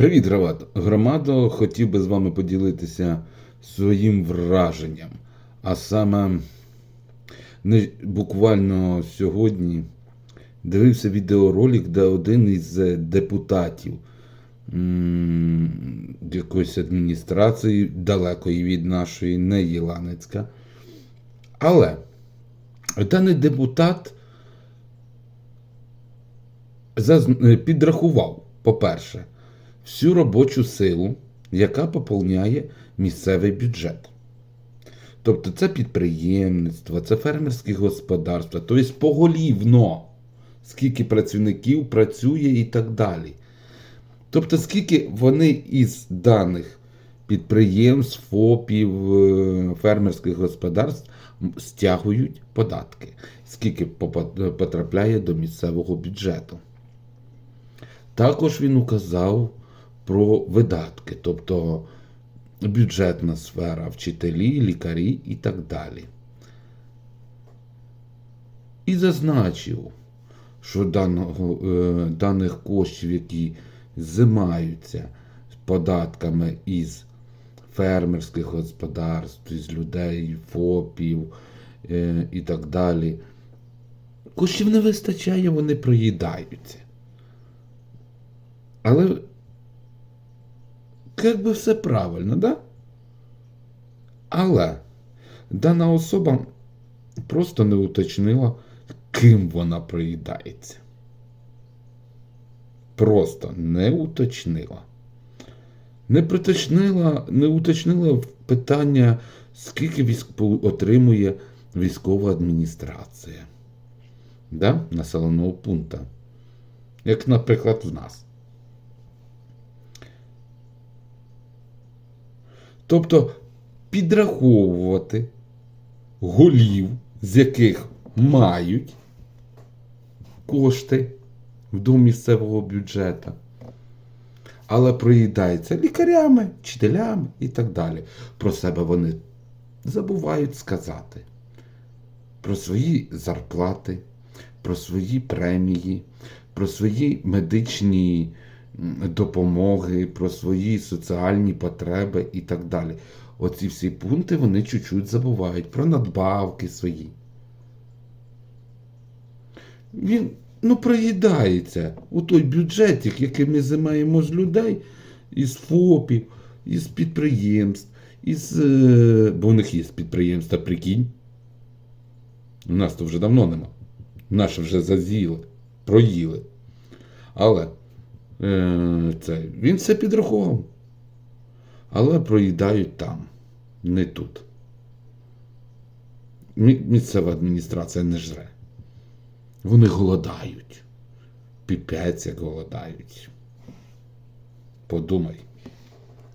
Привіт, громадо. Хотів би з вами поділитися своїм враженням. А саме, не, буквально сьогодні дивився відеоролик, де один із е, депутатів якоїсь адміністрації, далекої від нашої, не Єланецька. Але даний депутат підрахував, по-перше, всю робочу силу, яка поповняє місцевий бюджет. Тобто це підприємництво, це фермерські господарства, тобто поголівно, скільки працівників працює і так далі. Тобто, скільки вони із даних підприємств, ФОПів, е, фермерських господарств стягують податки, скільки потрапляє до місцевого бюджету. Також він указав про видатки, тобто бюджетна сфера, вчителі, лікарі і так далі. І зазначив, що даного, е, даних коштів, які зимаються податками із фермерських господарств, із людей, ФОПів е, і так далі, коштів не вистачає, вони проїдаються. Але як би все правильно, да? Але дана особа просто не уточнила, ким вона проїдається. Просто не уточнила. Не приточнила, не уточнила питання, скільки військ отримує військова адміністрація да? населеного пункту. Як, наприклад, в нас. Тобто підраховувати голів, з яких мають кошти до місцевого бюджету, але проїдається лікарями, вчителями і так далі. Про себе вони забувають сказати. Про свої зарплати, про свої премії, про свої медичні допомоги, про свої соціальні потреби і так далі. Оці всі пункти вони чуть-чуть забувають про надбавки свої. Він ну, проїдається у той бюджетик, який ми займаємо з людей, із ФОПів, із підприємств, із. е, Бо у них є підприємства, прикинь. У нас то вже давно нема. Наші вже заз'їли, проїли. Але це, він все підрахував. Але проїдають там, не тут. Місцева адміністрація не жре. Вони голодають. Піпець як голодають. Подумай.